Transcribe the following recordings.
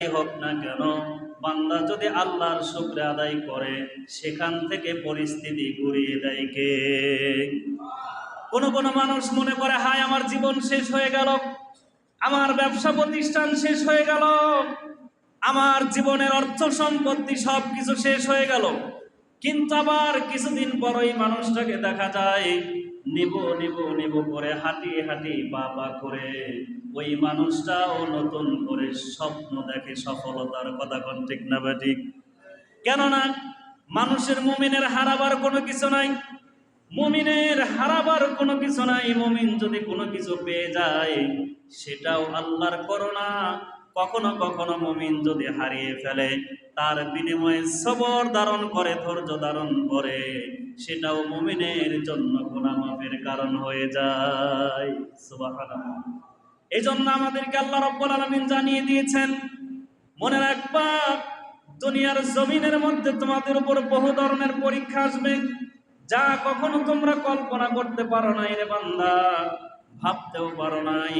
হোক না কেন, বান্দা যদি আল্লাহর শুক্র আদায় করে, সেখান থেকে পরিস্থিতি ঘুরিয়ে দেয় কে? কোন কোন মানুষ মনে করে, হায়, আমার জীবন শেষ হয়ে গেল, আমার ব্যবসা প্রতিষ্ঠান শেষ হয়ে গেল, আমার জীবনের অর্থ সম্পত্তি সব কিছু শেষ হয়ে গেল। কিন্তু আবার কিছুদিন পরই মানুষটাকে দেখা যায় নিব নিব নিব করে হাঁটি হাঁটি পা পা করে। ওই মানুষটাও নতুন করে স্বপ্ন দেখে সফলতার কথা কোন ঠিক না বা ঠিক? কেননা মানুষের মুমিনের হারাবার কোনো কিছু নাই। মুমিনের হারাবার কোনো কিছু নাই। মুমিন যদি কোনো কিছু পেয়ে যায়, সেটাও আল্লাহর করোনা কখনো কখনো মুমিন যদি হারিয়ে ফেলে, তার বিনিময়ে সবর ধারণ করে, ধৈর্য ধারণ করে। সেটাও মুমিনের জন্য গুনামাফের কারণ হয়ে যায়। এই জন্য আমাদেরকে আল্লাহ রব্বুল আলামিন জানিয়ে দিয়েছেন, মনে রাখবা, দুনিয়ার জমিনের মধ্যে তোমাদের উপর বহু ধরনের পরীক্ষা আসবে। যা কখনো তোমরা কল্পনা করতে পারো নাই রে বান্দা, ভাবতেও পারো নাই।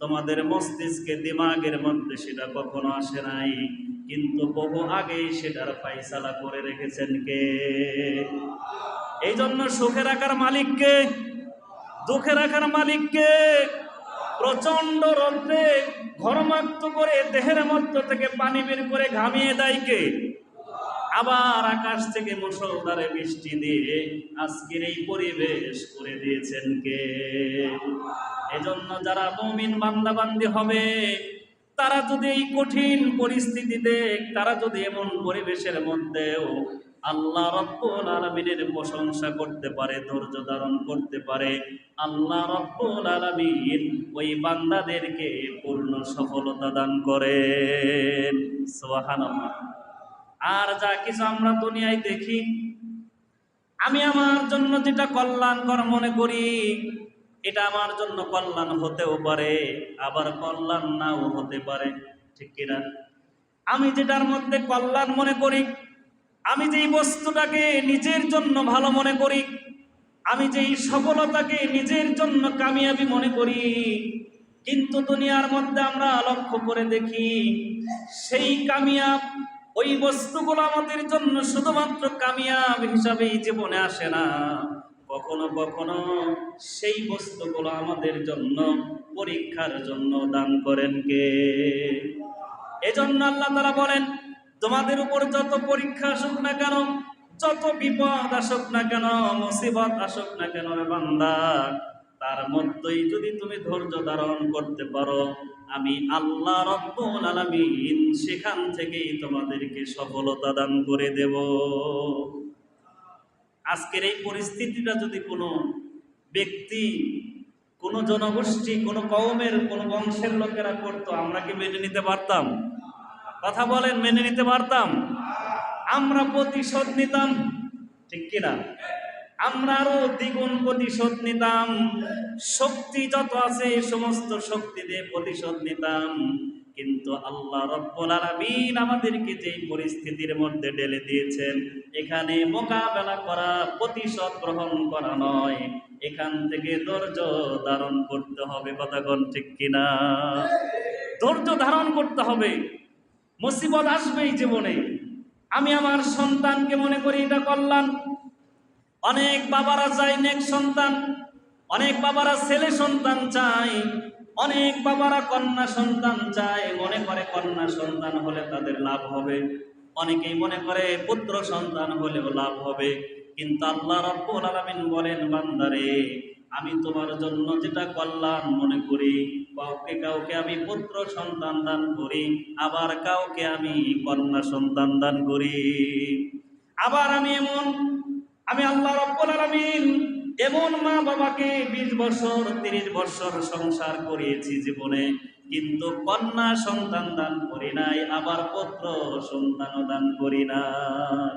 তোমাদের মস্তিষ্কে দিমাগের মধ্যে সেটা কখনো আসে নাই। কিন্তু বহু আগেই সেটার ফাইসালা করে রেখেছেন কে? এই জন্য সুখে রাখার মালিককে, দুঃখে রাখার মালিককে প্রচণ্ড রৌদ্রে ঘরমাক্ত করে দেহের মধ্য থেকে পানি বের করে ঘামিয়ে দেয় কে? আবার আকাশ থেকে মুসলধারে বৃষ্টি দিয়ে আজকের এই পরিবেশ করে দিয়েছেন কে? এজন্য যারা মমিন বান্দাবান্দি হবে, তারা যদি এই কঠিন পরিস্থিতিতে, তারা যদি এমন পরিবেশের মধ্যেও আল্লাহ রব্বুল আলমিনের প্রশংসা করতে পারে, ধৈর্য ধারণ করতে পারে। আল্লাহ রব্বুল আলমিন ওই বান্দাদেরকে পূর্ণ সফলতা দান করেন। আর যা কিছু আমরা দুনিয়ায় দেখি, আমি আমার জন্য যেটা কল্যাণকর মনে করি, এটা আমার জন্য কল্যাণ হতেও পারে, আবার কল্যাণ নাও হতে পারে। ঠিক কিনা? আমি যেটার মধ্যে কল্যাণ মনে করি আমি যেই বস্তুটাকে নিজের জন্য ভালো মনে করি, আমি যেই সফলতাকে নিজের জন্য কামিয়াবি মনে করি, কিন্তু দুনিয়ার মধ্যে আমরা লক্ষ্য করে দেখি, সেই কামিয়াব, ওই বস্তুগুলো আমাদের জন্য শুধুমাত্র কামিয়াব হিসাবেই জীবনে আসে না। কখনো কখনো সেই বস্তুগুলো আমাদের জন্য পরীক্ষার জন্য দান করেন কে? এজন্য আল্লাহ তারা বলেন তোমাদের উপর যত পরীক্ষা আসুক না কেন, যত বিপদ আসুক না কেন, মুসিবত আসুক না কেন বান্দা, তার মধ্যেই যদি তুমি ধৈর্য ধারণ করতে পারো, আমি আল্লাহ রব্বুল আলামিন সেখান থেকেই তোমাদেরকে সফলতা দান করে দেব। আজকের এই পরিস্থিতিটা যদি কোনো ব্যক্তি, কোনো জনগোষ্ঠী, কোনো কওমের, কোনো বংশের লোকেরা করতো, আমরা কি মেনে নিতে পারতাম? কথা বলেন, মেনে নিতে পারতাম। আমরা প্রতিশোধ নিতাম। ঠিক কিনা? আমরা আরও দ্বিগুণ প্রতিশোধ নিতাম। শক্তি যত আছে সমস্ত শক্তি দিয়ে প্রতিশোধ নিতাম। কিন্তু আল্লাহ রব্বুল আলামিন আমাদেরকে যেই পরিস্থিতির মধ্যে ঢেলে দিয়েছেন, এখানে মোকাবেলা করা, প্রতিশোধ গ্রহণ করা নয়। এখান থেকে ধৈর্য ধারণ করতে হবে। কথা ঠিক কিনা? ধৈর্য ধারণ করতে হবে। মুসিবত আসবেই জীবনে। আমি আমার সন্তানকে মনে করি, এটা কল্যাণ। অনেক বাবারা চায় নেক সন্তান, অনেক বাবারা ছেলে সন্তান চায়, অনেক বাবারা কন্যা সন্তান চায়। মনে করে কন্যা সন্তান হলে তাদের লাভ হবে। অনেকেই মনে করে পুত্র সন্তান হলেও লাভ হবে। কিন্তু আল্লাহ রব্বুল আলামিন বলেন, বান্দারে আমি তোমার জন্য যেটা কল্যাণ মনে করি, কাউকে কাউকে আমি পুত্র সন্তান দান করি, আবার কাউকে আমি কন্যা সন্তান দান করি। আবার আমি এমন, আমি আল্লাহ রব্বুল আলামিন এমন মা বাবাকে বিশ বছর, তিরিশ বছর সংসার করিয়েছি জীবনে, কিন্তু কন্যা সন্তান দান করি নাই, আবার পুত্র সন্তানও দান করি না।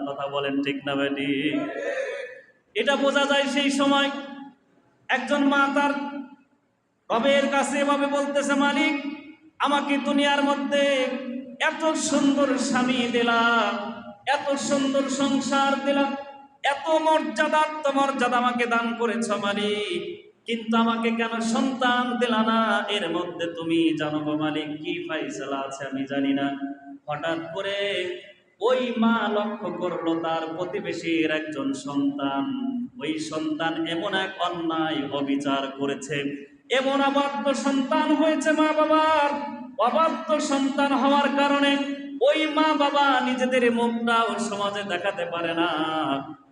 কথা বলেন ঠিক না বেটি এটা বোঝা যায় সেই সময় একজন মা তার রবের কাছে এভাবে বলতেছে, মালিক, আমাকে দুনিয়ার মধ্যে এত সুন্দর স্বামী দিলাম, এত সুন্দর সংসার দিলাম, এত মর্যাদা মর্যাদা আমাকে দান করেছ মালিক, কিন্তু আমাকে কেন সন্তান দিলা না? এর মধ্যে তুমি জানো মালিক, কি ফাইসালা আছে আমি জানি না। হঠাৎ করে ওই মা লক্ষ্য করল তার প্রতিবেশীর একজন সন্তান। ওই সন্তান এমন এক অন্যায় অবিচার করেছে। এমন অবাধ্য সন্তান হয়েছে মা বাবার অবাধ্য সন্তান হওয়ার কারণে ওই মা বাবা নিজেদের মুখটাও সমাজে দেখাতে পারে না।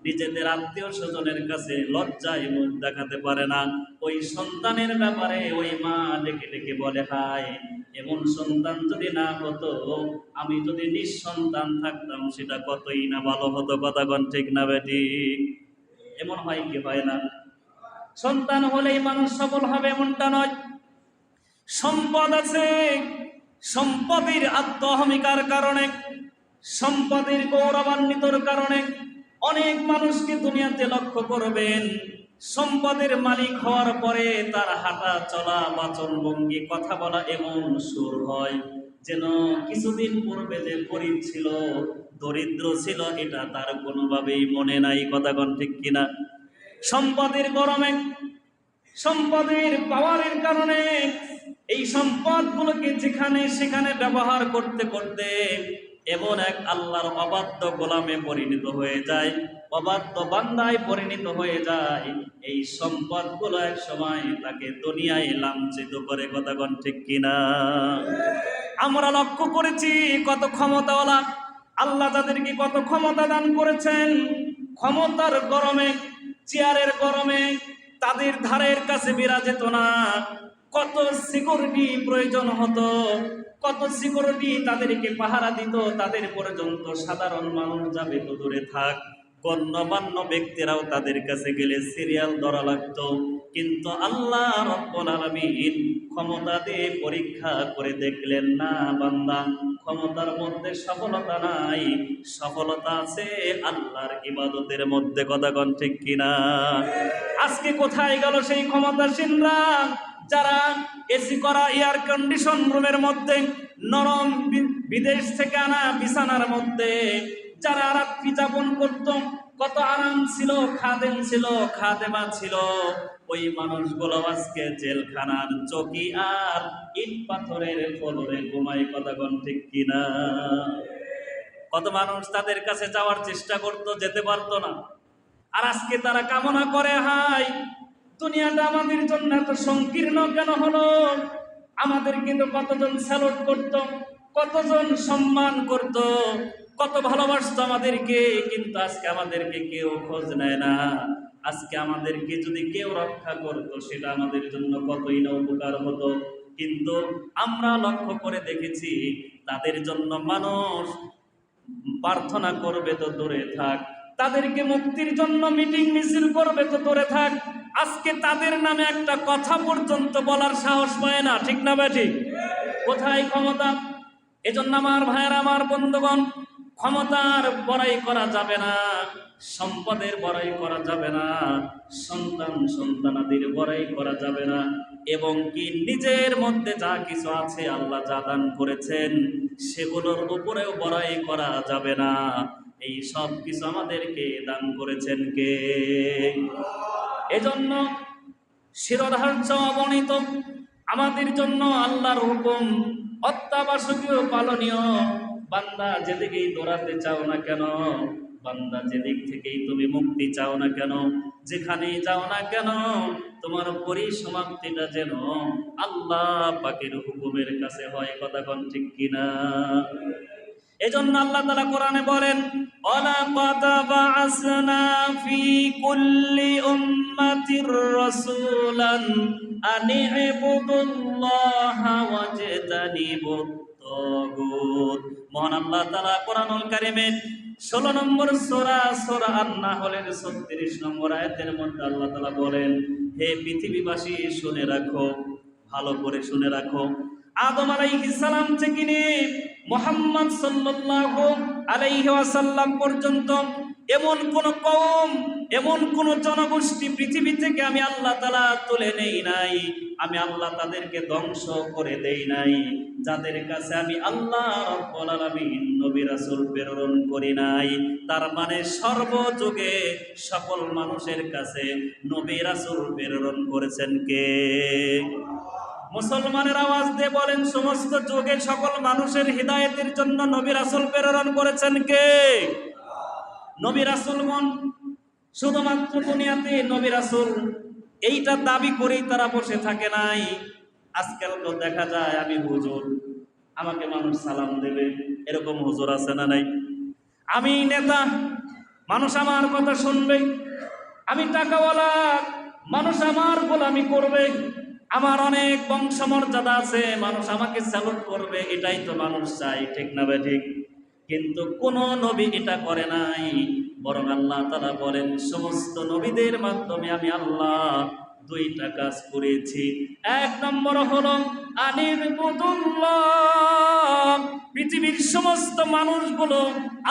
নিজেদের আত্মীয় স্বজনের কাছে লজ্জায় মুখ দেখাতে পারে না। ওই সন্তানের ব্যাপারে ওই মা ডেকে ডেকে বলে, হায়, এমন সন্তান যদি না হতো, আমি যদি নিঃসন্তান থাকতাম, সেটা কতই না ভালো হতো কথা কন ঠিক না বেটি? এমন হয় কি হয় না? সন্তান হলেই মানুষ সফল হবে এমনটা নয়। সম্পদ আছে সম্পদের আত্মহমিকার কারণে, সম্পদের গৌরবান্বিতর কারণে অনেক মানুষকে দুনিয়াতে লক্ষ্য করবেন। সম্পদের মালিক হওয়ার পরে তার হাঁটা চলা বাচন ভঙ্গি কথা বলা এমন সুর হয় যেন কিছুদিন পূর্বে যে গরিব ছিল, দরিদ্র ছিল, এটা তার কোনোভাবেই মনে নাই। কথা কন ঠিক কিনা? সম্পদের গরমে, সম্পদের পাওয়ারের কারণে এই সম্পদগুলোকে যেখানে সেখানে ব্যবহার করতে করতে এমন এক আল্লাহর অবাধ্য গোলামে পরিণত হয়ে যায়, অবাধ্য বান্দায় পরিণত হয়ে যায়। এই সম্পদগুলো এক সময় তাকে দুনিয়ায় লাঞ্ছিত করে কথাগণ ঠিক কিনা? আমরা লক্ষ্য করেছি কত ক্ষমতাওয়ালা আল্লাহ তাদেরকে কত ক্ষমতা দান করেছেন। ক্ষমতার গরমে, চেয়ারের গরমে তাদের ধারের কাছে বিরাজেত না। কত সিকিউরিটি প্রয়োজন হতো, কত সিকিউরিটি তাদেরকে পাহারা দিত, তাদের পর্যন্ত সাধারণ মানুষ যাবে তো দূরে থাক। গণ্যমান্য ব্যক্তিরাও তাদের কাছে গেলে সিরিয়াল ধরা লাগতো। কিন্তু আল্লাহ রব্বুল ক্ষমতা দিয়ে পরীক্ষা করে দেখলেন, না বান্দা, ক্ষমতার মধ্যে সফলতা নাই। সফলতা আছে আল্লাহর ইবাদতের মধ্যে, কথা কন ঠিক কিনা? আজকে কোথায় গেল সেই ক্ষমতাসীনরা যারা এসি করা এয়ার কন্ডিশন রুমের মধ্যে, নরম বিদেশ থেকে আনা বিছানার মধ্যে যারা রাত্রি যাপন করত, কত আরাম ছিল, খাদেম ছিল, খাদেমা ছিল। ওই মানুষগুলো আজকে জেলখানার চকি আর ইট পাথরের ফলরে ঘুমাই কন ঠিক কিনা? কত মানুষ তাদের কাছে যাওয়ার চেষ্টা করত, যেতে পারতো না। আর আজকে তারা কামনা করে, হাই, দুনিয়াটা আমাদের জন্য এত সংকীর্ণ কেন হলো? আমাদের কিন্তু কতজন স্যালুট করত, কতজন সম্মান করত? কত ভালোবাসতো আমাদেরকে, কিন্তু আজকে আমাদেরকে কেউ খোঁজ নেয় না। আজকে আমাদেরকে যদি কেউ রক্ষা করতো, সেটা আমাদের জন্য কতই না উপকার হতো। কিন্তু আমরা লক্ষ্য করে দেখেছি, তাদের জন্য মানুষ প্রার্থনা করবে তো দূরে থাক। তাদেরকে মুক্তির জন্য মিটিং মিছিল করবে তো দূরে থাক। আজকে তাদের নামে একটা কথা পর্যন্ত বলার সাহস পায় না, ঠিক না বা ঠিক কোথায় ক্ষমতা? এজন্য আমার ভাইয়ের, আমার বন্ধুগণ ক্ষমতার বড়াই করা যাবে না, সম্পদের বড়াই করা যাবে না, সন্তান সন্তানাদির বড়াই করা যাবে না। এবং কি নিজের মধ্যে যা কিছু আছে আল্লাহ যা দান করেছেন, সেগুলোর উপরেও বড়াই করা যাবে না। এই সব কিছু আমাদেরকে দান করেছেন কে? এজন্য শিরোধার্য অবনীত আমাদের জন্য আল্লাহর হুকুম অত্যাবশ্যকীয় পালনীয় বান্দা যেদিকেই দৌড়াতে চাও না কেন, বান্দা যেদিক থেকেই তুমি মুক্তি চাও না কেন, যেখানেই যাও না কেন, তোমার পরিসমাপ্তিটা যেন আল্লাহ পাকের হুকুমের কাছে হয়। কথা কন ঠিক কিনা? এজন্য আল্লাহ তালা কোরআনে বলেন অলাকাদ বাআসনা ফি কুল্লি উম্মাতির রাসূলান আন ইবুদুল্লাহা ওয়াজতানিবুত তাগুত মহান আল্লাহ তাআলা কোরআনুল কারীমে 16 নম্বর সূরা সূরা আন-নাহলের 36 নম্বর আয়াতের মধ্যে আল্লাহ তাআলা বলেন, হে পৃথিবীবাসী, শুনে রাখো, ভালো করে শুনে রাখো। আদম আলাইহিস সালাম থেকে নিয়ে মোহাম্মদ সাল্লাল্লাহু আলাইহি ওয়াসাল্লাম পর্যন্ত এমন কোন কওম এমন কোন জনগোষ্ঠী পৃথিবী থেকে আমি আল্লাহ তালা তুলে নেই নাই। আমি আল্লাহ তাদেরকে ধ্বংস করে দেই নাই। যাদের কাছে আমি আল্লাহ প্রেরণ করি নাই, তার মানে সর্বযুগে সকল মানুষের কাছে নবী রাসূল প্রেরণ করেছেন কে? মুসলমানের আওয়াজ দিয়ে বলেন, সমস্ত যুগে সকল মানুষের হৃদায়তের জন্য নবী রাসূল প্রেরণ করেছেন কে? নবী রাসূলগণ শুধুমাত্র দুনিয়াতে নবী রাসূল এইটা দাবি করেই তারা বসে থাকে নাই। আজকাল তো দেখা যায় আমি হুজুর, আমাকে মানুষ সালাম দেবে, এরকম হুজুর আছে না নাই? আমি নেতা, মানুষ আমার কথা শুনবে, আমি টাকাওয়ালা, মানুষ আমার গোলামি করবে, আমার অনেক বংশমর্যাদা আছে, মানুষ আমাকে স্যালুট করবে, এটাই তো মানুষ চাই ঠিক না ঠিক? কিন্তু কোন নবী এটা করে নাই। বরং আল্লাহ তারা বলেন, সমস্ত নবীদের মাধ্যমে আমি আল্লাহ দুইটা কাজ করেছি। এক নম্বর হলো আনির পৃথিবীর সমস্ত মানুষগুলো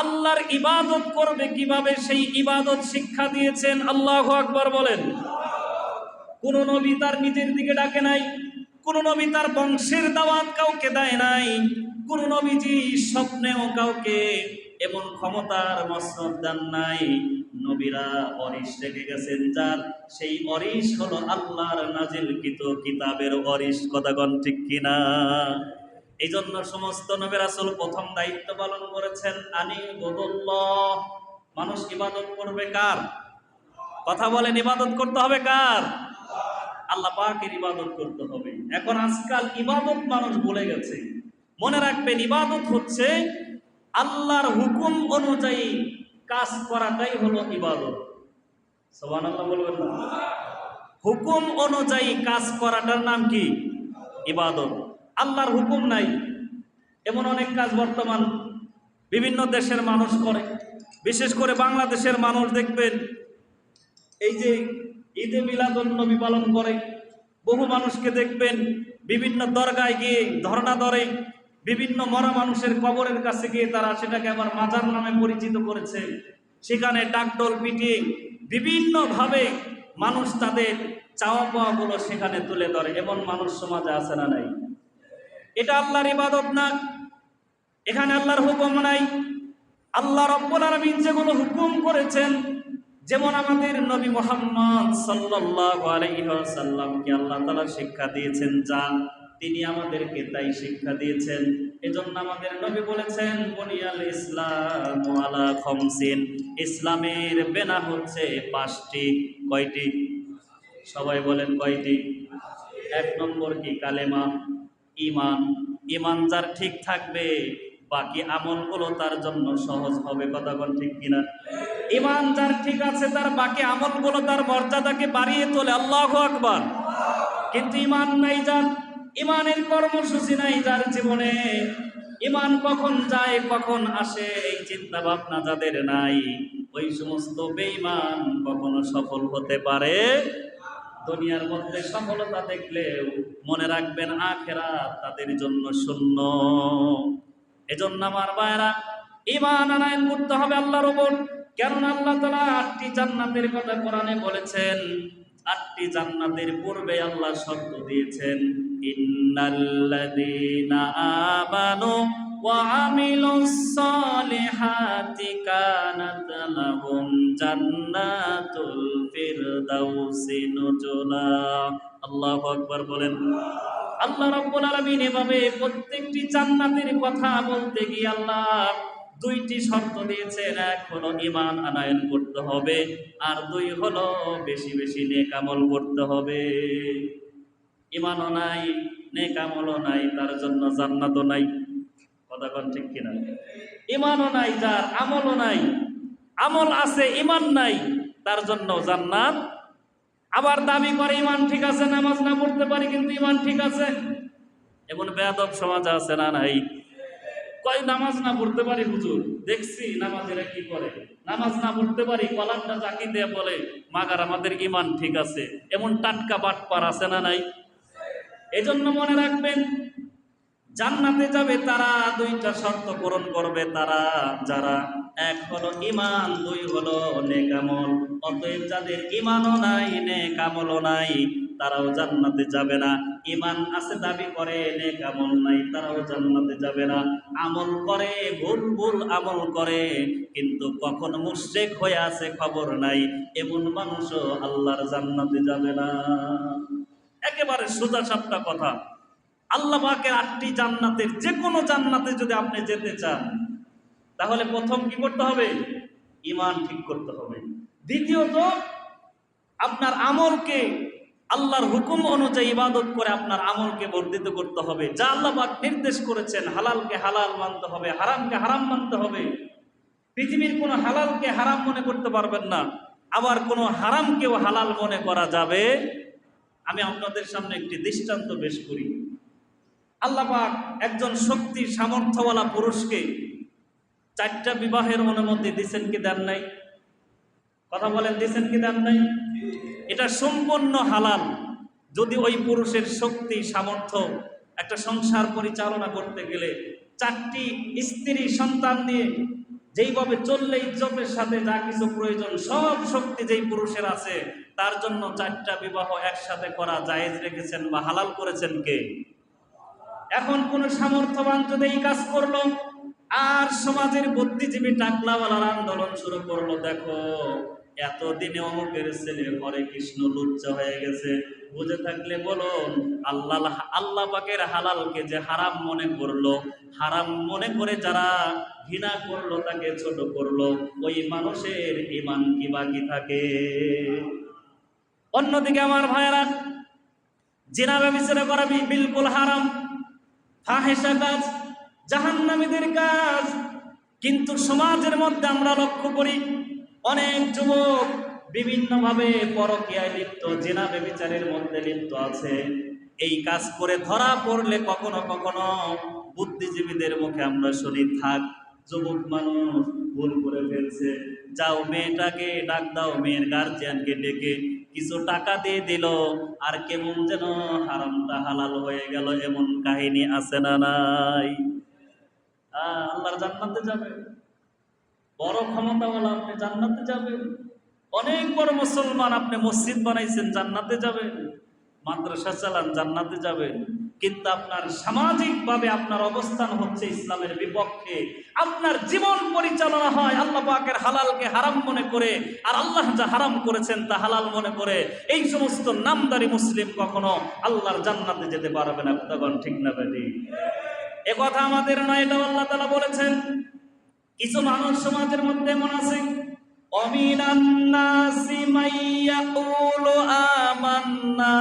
আল্লাহর ইবাদত করবে কীভাবে? সেই ইবাদত শিক্ষা দিয়েছেন আল্লাহ আকবর বলেন। কোন নবী তার নিজের দিকে ডাকে নাই, কোন নবী তার বংশের দাওয়াত কাউকে দেয় নাই, কোন নবীজি স্বপ্নেও কাউকে এমন ক্ষমতার মসনদ দেন নাই। নবীরা অরিশ রেখে গেছেন যার। সেই অরিশ হলো আল্লাহর নাজিলকৃত কিতাবের অরিশ। কথাগণ ঠিক কিনা? এই জন্য সমস্ত নবীর আসল প্রথম দায়িত্ব পালন করেছেন আনি বদুল্লাহ। মানুষ ইবাদত করবে কার? কথা বলেন, ইবাদত করতে হবে কার? আল্লাহ পাকের ইবাদত করতে হবে। এখন আজকাল ইবাদত মানুষ ভুলে গেছে। মনে রাখবেন, ইবাদত হচ্ছে আল্লাহর হুকুম অনুযায়ী কাজ করাটাই হলো ইবাদত। সোবান আল্লাহ বলবেন না? হুকুম অনুযায়ী কাজ করাটার নাম কি? ইবাদত। আল্লাহর হুকুম নাই। এমন অনেক কাজ বর্তমান বিভিন্ন দেশের মানুষ করে। বিশেষ করে বাংলাদেশের মানুষ দেখবেন, এই যে ঈদে মিলাদুল নবী পালন করে, বহু মানুষকে দেখবেন বিভিন্ন দরগায় গিয়ে ধর্ণা ধরে বিভিন্ন মরা মানুষের কবরের কাছে গিয়ে তারা সেটাকে আবার মাজার নামে পরিচিত করেছে। সেখানে ডাকডোল পিটিয়ে বিভিন্নভাবে মানুষ তাদের চাওয়া পাওয়াগুলো সেখানে তুলে ধরে। এমন মানুষ সমাজে আছে না নাই? এটা আল্লাহর ইবাদত না? এখানে আল্লাহর হুকুম নাই। আল্লাহ রব্বুল আলামিন যেগুলো হুকুম করেছেন, যেমন আমাদের নবী মোহাম্মদ সাল্লাল্লাহু আলাইহি ওয়াসাল্লামকে আল্লাহ তাআলা শিক্ষা দিয়েছেন, যা তিনি আমাদেরকে তাই শিক্ষা দিয়েছেন। এজন্য আমাদের নবী বলেছেন, বনিয়াল ইসলাম আলা খমসিন। ইসলামের বেনা হচ্ছে পাঁচটি, কয়টি? সবাই বলেন কয়টি? এক নম্বর কি? কালেমা ইমান ইমান যার ঠিক থাকবে, বাকি আমলগুলো তার জন্য সহজ হবে। কথা বল ঠিক কিনা? ইমান যার ঠিক আছে, তার বাকি আমলগুলো তার মর্যাদাকে বাড়িয়ে তোলে। আল্লাহ আকবার। কিন্তু ইমান নাই যার। ইমানের কর্মসূচি নাই যার জীবনে। ইমান কখন যায়, কখন আসে, এই চিন্তা ভাবনা যাদের নাই, ওই সমস্ত বেঈমান কখনো সফল হতে পারে। দুনিয়ার মধ্যে সফলতা দেখলেও মনে রাখবেন আখেরা তাদের জন্য শূন্য। এজন্য আমার বায়রা ইমান আনায়ন করতে হবে আল্লাহর ওপর কেননা আল্লাহ তালা আটটি জান্নাতের কথা কোরআনে বলেছেন আটটি জান্নাতের পূর্বে আল্লাহ শর্ত দিয়েছেন, ইন্নাল্লাযীনা ওয়া বলেন। আল্লাহ রাব্বুল এভাবে প্রত্যেকটি জান্নাতের কথা বলতে গিয়ে আল্লাহ দুইটি শর্ত দিয়েছেন এক হলো ইমান আনায়ন করতে হবে, আর দুই হলো বেশি বেশি নেকামল করতে হবে। ইমানও নাই, নেক আমলও নাই, তার জন্য জান্নাতও নাই। কথা কোন ঠিক কিনা? ইমানও নাই, যার আমলও নাই, আমল আছে ইমান নাই, তার জন্য জান্নাত। আবার দাবি করে ইমান ঠিক আছে, নামাজ না পড়তে পারি, কিন্তু ইমান ঠিক আছে। এমন বেয়াদব সমাজ আছে না নাই? কয় নামাজ না পড়তে পারি হুজুর? দেখছি নামাজেরা কি করে। নামাজ না পড়তে পারি কলারটা চাকি দিয়ে বলে, মাগার, আমাদের ইমান ঠিক আছে। এমন টাটকা বাটপার আছে না নাই? এজন্য মনে রাখবেন, জান্নাতে যাবে তারা, দুইটা শর্ত পূরণ করবে তারা। যারা, এক হলো ইমান দুই হলো নেকামল অতএব যাদের ইমানও নাই নেকামলও নাই তারাও জান্নাতে যাবে না। ইমান আছে, দাবি করে নেকামল নাই, তারাও জান্নাতে যাবে না। আমল করে, ভুল ভুল আমল করে, কিন্তু কখন মুশরিক হয়ে আছে খবর নাই। এমন মানুষও আল্লাহর জান্নাতে যাবে না। একেবারে সোজা সাপটা কথা। আল্লাহ পাকের আটটি জান্নাতের যে কোনো জান্নাতে যদি আপনি যেতে চান, তাহলে প্রথম কি করতে হবে? ইমান ঠিক করতে হবে। দ্বিতীয়ত, আপনার আমলকে আল্লাহর হুকুম অনুযায়ী ইবাদত করে আপনার আমলকে বর্ধিত করতে হবে। যা আল্লাহ নির্দেশ করেছেন, হালালকে হালাল মানতে হবে, হারামকে হারাম মানতে হবে। পৃথিবীর কোনো হালালকে হারাম মনে করতে পারবেন না। আবার কোনো হারামকেও হালাল মনে করা যাবে। আমি আপনাদের সামনে একটি দৃষ্টান্ত পেশ করি। আল্লাহ একজন শক্তি, সামর্থ্যওয়ালা পুরুষকে চারটা বিবাহের অনুমতি দিছেন কি দেন নাই? কথা বলেন দিছেন কি দেন নাই? এটা সম্পূর্ণ হালাল। যদি ওই পুরুষের শক্তি, সামর্থ্য একটা সংসার পরিচালনা করতে গেলে চারটি স্ত্রী সন্তান নিয়ে যেইভাবে চললে ইজ্জতের সাথে যা কিছু প্রয়োজন, সব শক্তি যেই পুরুষের আছে, তার জন্য চারটা বিবাহ একসাথে করা জায়েজ রেখেছেন বা হালাল করেছেন কে? এখন কোন সামর্থ্যবান যদি এই কাজ করল, আর সমাজের বুদ্ধিজীবী টাকলাওয়ালার আন্দোলন শুরু করল, দেখো। এতদিনে অমুকের ছেলে হরে কৃষ্ণ লুচ্চা হয়ে গেছে। বুঝে থাকলে বলুন, আল্লাহ আল্লাহ পাকের হালালকে যে হারাম মনে করল, হারাম মনে করে যারা ঘৃণা করল তাকে ছোট করল, ওই মানুষের ইমান কি বাকি থাকে? অন্যদিকে আমার ভাইয়েরা, জেনা ব্যবচারা করা বিলকুল হারাম ফাহেসা কাজ, জাহান্নামীদের কাজ, কিন্তু সমাজের মধ্যে আমরা লক্ষ্য করি অনেক যুবক বিভিন্নভাবে পরকীয়ায় লিপ্ত, জেনা ব্যবিচারের মধ্যে লিপ্ত আছে। এই কাজ করে ধরা পড়লে কখনো কখনো বুদ্ধিজীবীদের মুখে আমরা শুনি, থাক, যুবক মানুষ, ভুল করে ফেলছে। যাও মেয়েটাকে ডাক দাও, মেয়ের গার্জিয়ানকে ডেকে কিছু টাকা দিয়ে দিল। আর কেমন যেন হারামটা হালাল হয়ে গেল, এমন কাহিনী আছে না নাই? আল্লাহর জান্নাতে যাবে। বড় ক্ষমতাওয়ালা আপনি জান্নাতে যাবেন। অনেক বড় মুসলমান আপনি মসজিদ বানাইছেন, জান্নাতে যাবেন। মাদ্রাসা চালান, জান্নাতে যাবেন। কিন্তু আপনার সামাজিকভাবে আপনার অবস্থান হচ্ছে ইসলামের বিপক্ষে। আপনার জীবন পরিচালনা হয় আল্লাহ পাকের হালালকে হারাম মনে করে, আর আল্লাহ যা হারাম করেছেন তা হালাল মনে করে। এই সমস্ত নামদারি মুসলিম কখনো আল্লাহর জান্নাতে যেতে পারবে না ঠিক না বেদি এ কথা আমাদের নয় এটা আল্লাহ তালা বলেছেন। কিছু মানুষ সমাজের মধ্যে এমন আছে অমিনান্নাসি আমান্না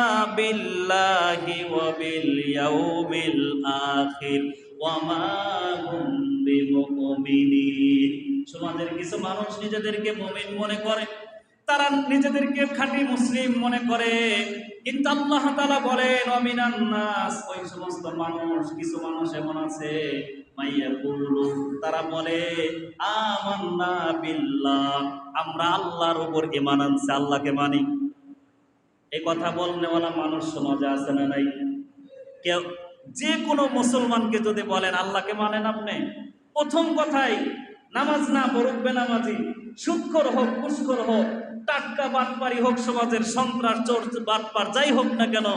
সমাজের কিছু মানুষ নিজেদেরকে মুমিন মনে করে, তারা নিজেদেরকে খাঁটি মুসলিম মনে করে। কিন্তু আল্লাহ বলেন, অমিনান নাস। ওই সমস্ত মানুষ, কিছু মানুষ এমন আছে তারা বলে বিল্লাহ, আমরা আল্লাহর উপর ঈমান আনছি, আল্লাহকে মানি। এই কথা বলনেওয়ালা মানুষ সমাজে আছে না নাই? কেউ, যে কোনো মুসলমানকে যদি বলেন, আল্লাহকে মানেন আপনি? প্রথম কথাই, নামাজ না পড়ুক, বেনামাজি সুক্ষর হোক, পুষ্কর হোক, টাটকা বাটপারি হোক সমাজের সন্ত্রাস, চোর, বাটপার, যাই হোক না কেন,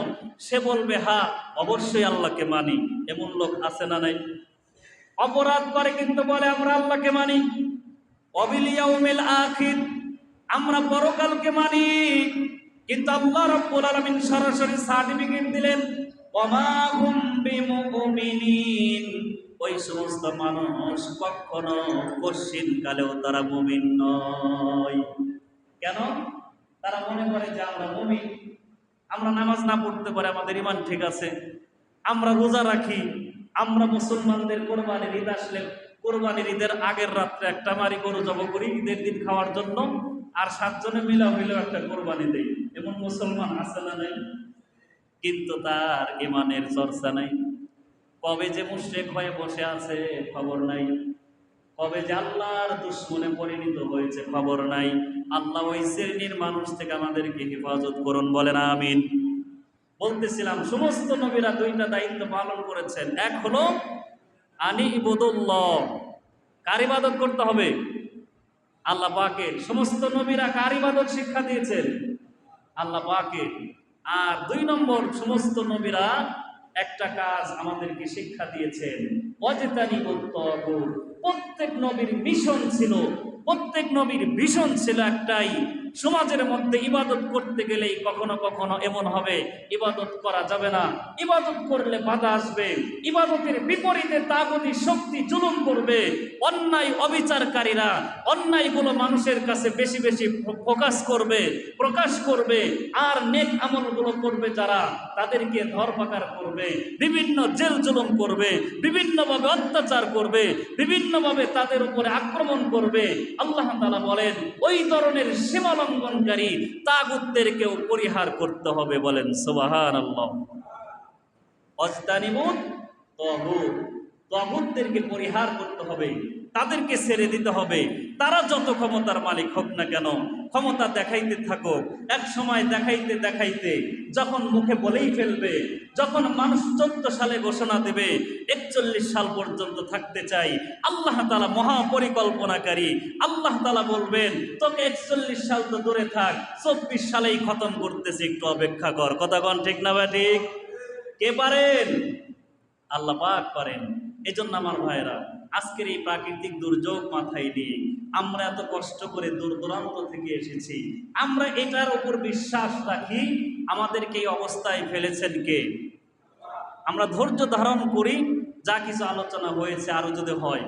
সে বলবে হা অবশ্যই আল্লাহকে মানি। এমন লোক আছে না নাই? অপরাধ করে কিন্তু বলে, আমরা আল্লাহকে মানি। অবিলিয়াউমিল আখির, আমরা পরকালকে মানি। কিন্তু আল্লাহ রাব্বুল আলামিন সরাসরি সার্টিফিকেট দিলেন, ওমা হুম বিমুমিনিন। ওই সমস্ত মানুষ কখনো কশিন কালেও তারা মুমিন নয়। কেন? তারা মনে করে যে আমরা মুমিন। আমরা নামাজ না পড়তে পারে, আমাদের ইমান ঠিক আছে। আমরা রোজা রাখি। আমরা মুসলমানদের কোরবানির ঈদ আসলে কোরবানির ঈদের আগের রাত্রে একটা মারি গরু জব করি, ঈদের দিন খাওয়ার জন্য আর সাতজনে মিলা হইলেও একটা কোরবানি দেই। এমন মুসলমান আছে না নাই? কিন্তু তার ইমানের চর্চা নাই। কবে যে মুশরেক হয়ে বসে আছে, খবর নাই। কবে যে আল্লাহর দুশ্মনে পরিণত হয়েছে, খবর নাই। আল্লাহ ওই শ্রেণির মানুষ থেকে আমাদেরকে হেফাজত করুন, বলেন আমিন। বলতেছিলাম, সমস্ত নবীরা দুইটা দায়িত্ব পালন করেছেন। এক হলো আনি ইবদুল্লাহ। কার ইবাদত করতে হবে? আল্লাহ পাকের। সমস্ত নবীরা কার ইবাদত শিক্ষা দিয়েছেন? আল্লাহ পাকের। আর দুই নম্বর, সমস্ত নবীরা একটা কাজ আমাদেরকে শিক্ষা দিয়েছেন। অজেতানি প্রত্যেক নবীর মিশন ছিল, প্রত্যেক নবীর ভীষণ ছিল একটাই সমাজের মধ্যে ইবাদত করতে গেলেই কখনো কখনো এমন হবে, ইবাদত করা যাবে না। ইবাদত করলে বাধা আসবে। ইবাদতের বিপরীতে তাগতি শক্তি জুলুম করবে। অন্যায় অবিচারকারীরা অন্যায়গুলো মানুষের কাছে বেশি বেশি ফোকাস করবে, প্রকাশ করবে। আর নেক আমলগুলো করবে যারা, তাদেরকে ধরপাকার করবে। বিভিন্ন জেল জুলুম করবে, বিভিন্নভাবে অত্যাচার করবে, বিভিন্নভাবে তাদের উপরে আক্রমণ করবে। আল্লাহ তাআলা বলেন, ওই ধরনের সীমালঙ্ঘনকারী তাগুতদেরকেও পরিহার করতে হবে বলেন সুবাহান আল্লাহ অস্তানিমুন তহুদ তহুদদেরকে পরিহার করতে হবে। তাদেরকে ছেড়ে দিতে হবে। তারা যত ক্ষমতার মালিক হোক না কেন, ক্ষমতা দেখাইতে থাকুক। এক সময় দেখাইতে দেখাইতে যখন মুখে বলেই ফেলবে, যখন মানুষ চোদ্দ সালে ঘোষণা দেবে, একচল্লিশ সাল পর্যন্ত থাকতে চাই। আল্লাহ তালা মহাপরিকল্পনাকারী। আল্লাহ তালা বলবেন, তোকে একচল্লিশ সাল তো দূরে থাক, চব্বিশ সালেই খতম করতেছি, একটু অপেক্ষা কর। কথা কন ঠিক না বা ঠিক? কে পারেন? আল্লাহ পাক পারেন। এজন্য আমার ভাইরা আজকের এই প্রাকৃতিক দুর্যোগ মাথায় নিয়ে আমরা এত কষ্ট করে দূর দূরান্ত থেকে এসেছি। আমরা এটার উপর বিশ্বাস রাখি, আমাদেরকে এই অবস্থায় ফেলেছেন কে? আমরা ধৈর্য ধারণ করি, যা কিছু আলোচনা হয়েছে আরও যদি হয়।